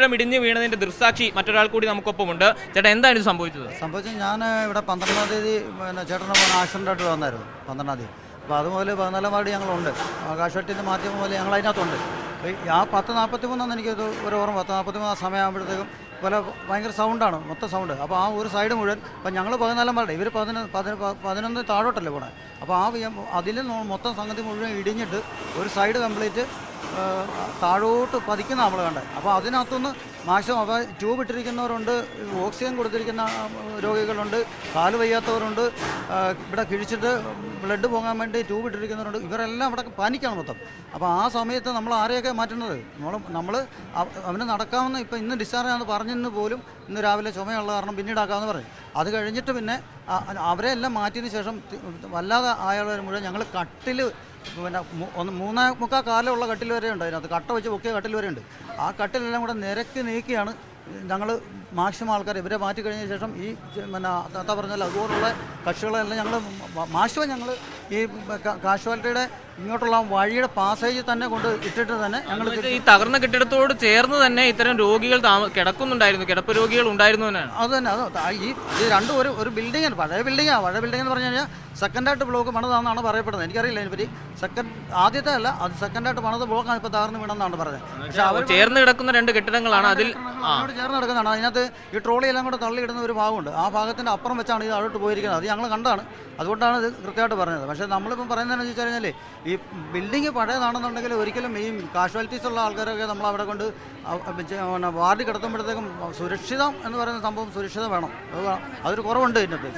കെട്ടിടം ഇടിഞ്ഞു വീണതിന്റെ ദൃസാക്ഷി മറ്റൊരാൾ കൂടി നമുക്കൊപ്പമുണ്ട്. ചേട്ടാ ഇത് സംഭവിച്ചത്? സംഭവിച്ചത് ഞാൻ ഇവിടെ പന്ത്രണ്ടാം തീയതി പിന്നെ ചേട്ടനെ പോകുന്ന ആക്സിഡന്റ് ആയിട്ട് വന്നായിരുന്നു പന്ത്രണ്ടാം തീയതി. അപ്പോൾ അതുപോലെ പതിനാലാം വാർഡ് ഞങ്ങളുണ്ട്. ആകാശവാട്ടിന്റെ മാധ്യമം പോലെ ഞങ്ങൾ അതിനകത്തുണ്ട്. ആ പത്ത് നാൽപ്പത്തി മൂന്നാണ് എനിക്ക് ഒരു ഓർമ്മ പത്ത് നാൽപ്പത്തി മൂന്ന് ആ സമയമാകുമ്പോഴത്തേക്കും പോലെ ഭയങ്കര സൗണ്ടാണ് മൊത്തം സൗണ്ട് അപ്പോൾ ആ ഒരു സൈഡ് മുഴുവൻ അപ്പോൾ ഞങ്ങൾ പതിനാലാം വാർഡ് ഇവർ പതിന- പതിനൊന്ന് താഴോട്ടല്ലേ പോണേ. അപ്പോൾ ആ അതിൽ മൊത്തം സംഗതി മുഴുവൻ ഇടിഞ്ഞിട്ട് ഒരു സൈഡ് കംപ്ലീറ്റ് താഴോട്ട് പതിക്കുന്ന നമ്മൾ കണ്ടത് അപ്പോൾ അതിനകത്തുനിന്ന് മാക്സിമം അപ്പോൾ ട്യൂബ് ഇട്ടിരിക്കുന്നവരുണ്ട് ഓക്സിജൻ കൊടുത്തിരിക്കുന്ന രോഗികളുണ്ട് കാൽ വയ്യാത്തവരുണ്ട് ഇവിടെ കിഴിച്ചിട്ട് ബ്ലഡ് പോകാൻ വേണ്ടി ട്യൂബ് ഇട്ടിരിക്കുന്നവരുണ്ട്. ഇവരെല്ലാം അവിടെ പാനിക്കാണ് മൊത്തം. അപ്പോൾ ആ സമയത്ത് നമ്മൾ ആരെയൊക്കെ മാറ്റുന്നത്? നമ്മൾ നമ്മൾ അവന് നടക്കാമെന്ന് ഇപ്പോൾ ഇന്ന് ഡിസ്ചാർജ് ആണെന്ന് പറഞ്ഞെന്ന് പോലും ഇന്ന് രാവിലെ ചുമയുള്ള കാരണം പിന്നീടാക്കാമെന്ന് പറയും. അത് കഴിഞ്ഞിട്ട് പിന്നെ അവരെ എല്ലാം മാറ്റിയതിന് ശേഷം വല്ലാതെ ആയവർ മുഴുവൻ ഞങ്ങൾ കട്ടിൽ പിന്നെ മൂന്നേ മുക്കാൽ കാലമുള്ള കട്ടിൽ വരെ ഉണ്ട് അതിനകത്ത്. കട്ട വെച്ച് പൊക്കിയ കട്ടിൽ വരെ ഉണ്ട്. ആ കട്ടിലെല്ലാം കൂടെ നിരക്കി നീക്കിയാണ് ഞങ്ങൾ മാക്സിമം ആൾക്കാർ ഇവരെ മാറ്റി കഴിഞ്ഞ ശേഷം ഈ പിന്നെ താത്ത പറഞ്ഞാൽ അതുപോലുള്ള കക്ഷികളെല്ലാം ഞങ്ങൾ മാക്സിമം ഞങ്ങൾ ഈ കാഷ്വാലിറ്റിയുടെ ഇങ്ങോട്ടുള്ള വഴിയുടെ പാസേജ് തന്നെ കൊണ്ട് ഇട്ടിട്ട് തന്നെ ഞങ്ങൾ ഈ തകർന്ന കെട്ടിടത്തോട് ചേർന്ന് തന്നെ ഇത്തരം രോഗികൾ കിടക്കുന്നുണ്ടായിരുന്നു. കിടപ്പ് രോഗികൾ ഉണ്ടായിരുന്നു അത് തന്നെ. അത് ഈ രണ്ട് രണ്ടും ഒരു ഒരു ബിൽഡിംഗ് പഴയ ബിൽഡിംഗാണ് പഴയ ബിൽഡിംഗ് എന്ന് പറഞ്ഞു കഴിഞ്ഞാൽ സെക്കൻഡായിട്ട് ബ്ലോക്ക് പണിതാണെന്നാണ് പറയപ്പെടുന്നത്. എനിക്കറിയില്ല അതിനെപ്പറ്റി സെക്കൻഡ് ആദ്യത്തെ അല്ല അത് സെക്കൻഡായിട്ട് പണിത ബ്ലോക്കാണ് ഇപ്പോൾ താർന്ന് വീണെന്നാണ് പറഞ്ഞത്. പക്ഷേ അവർ ചേർന്ന് കിടക്കുന്ന രണ്ട് കെട്ടിടങ്ങളാണ് അതിൽ അതിനോട് ചേർന്ന് കിടക്കുന്നതാണ്. അതിനകത്ത് ഈ ട്രോളി എല്ലാം കൂടെ തള്ളിയിടുന്ന ഒരു ഭാഗമുണ്ട്. ആ ഭാഗത്തിന്റെ അപ്പുറം വെച്ചാണ് ഇത് അവിടോട്ട് പോയിരിക്കുന്നത്. അത് ഞങ്ങൾ കണ്ടാണ് അതുകൊണ്ടാണ് ഇത് കൃത്യമായിട്ട് പറഞ്ഞത്. പക്ഷേ നമ്മളിപ്പം പറയുന്നതെന്ന് വെച്ച് കഴിഞ്ഞാൽ ഈ ബിൽഡിംഗ് പഴയതാണെന്നുണ്ടെങ്കിൽ ഒരിക്കലും ഈ കാഷ്വാലിറ്റീസ് ഉള്ള ആൾക്കാരൊക്കെ നമ്മൾ അവിടെ കൊണ്ട് വാർഡ് കിടത്തുമ്പോഴത്തേക്കും സുരക്ഷിതം എന്ന് പറയുന്ന സംഭവം സുരക്ഷിതം വേണം. അതൊരു കുറവുണ്ട് ഇതിനകത്ത്.